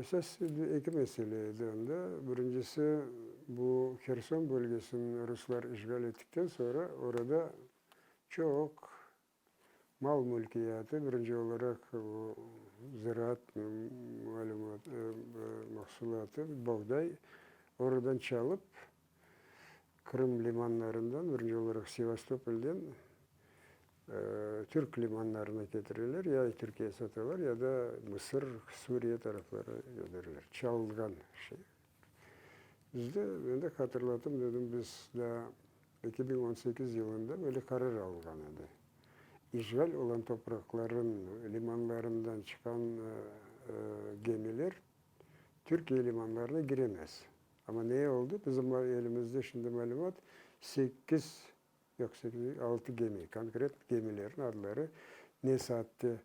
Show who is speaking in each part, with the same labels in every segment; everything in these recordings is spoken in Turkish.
Speaker 1: Esas iki meseleydi onda. Birincisi bu Kherson bölgesini Ruslar işgal ettikten sonra orada çok mal mülkiyatı birinci olarak o ziraat malumat e, mahsulatı buğday oradan çalıp Kırım limanlarından birinci olarak Sivastopol'den e, Türk limanlarına getirirler. Ya Türkiye'ye satıyorlar ya da Mısır, Suriye taraflara gönderirler. Çalgan şey. Biz de, ben de hatırladım dedim biz de 2018 yılında böyle karar alındı. İşgal olan toprakların limanlarından çıkan e, e, gemiler Türkiye limanlarına giremez. Ama ne oldu? Bizim elimizde şimdi malumat 8 yok 8, 6 gemi, konkret gemilerin adları ne saatte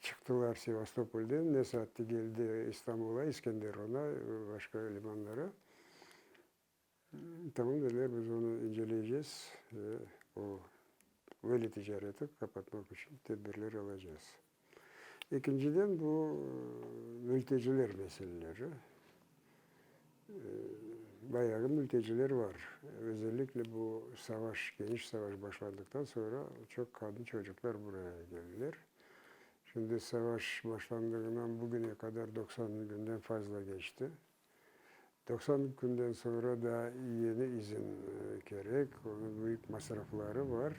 Speaker 1: çıktılar Sivastopol'den, ne saatte geldi İstanbul'a, İskenderun'a, başka limanlara. Tamam dediler biz onu inceleyeceğiz. o böyle ticareti kapatmak için tedbirler alacağız. İkinciden bu e, mülteciler meseleleri. Bayağı mülteciler var. Özellikle bu savaş, geniş savaş başladıktan sonra çok kadın çocuklar buraya geldiler. Şimdi savaş başlandığından bugüne kadar 90 günden fazla geçti. 90 günden sonra da yeni izin e, gerek. Onun büyük masrafları var.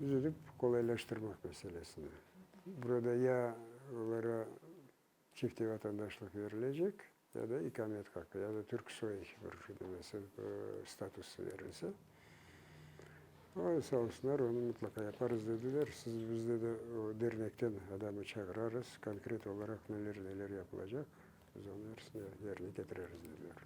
Speaker 1: Dedik kolaylaştırmak meselesini. Burada ya onlara çifte vatandaşlık verilecek ya da ikamet hakkı ya da Türk soy görüşülmesi e, statüsü verilse. O sağ olsunlar onu mutlaka yaparız dediler. Siz bizde de o dernekten adamı çağırırız. Konkret olarak neler neler yapılacak. Biz hepsini yerine getiririz dediler.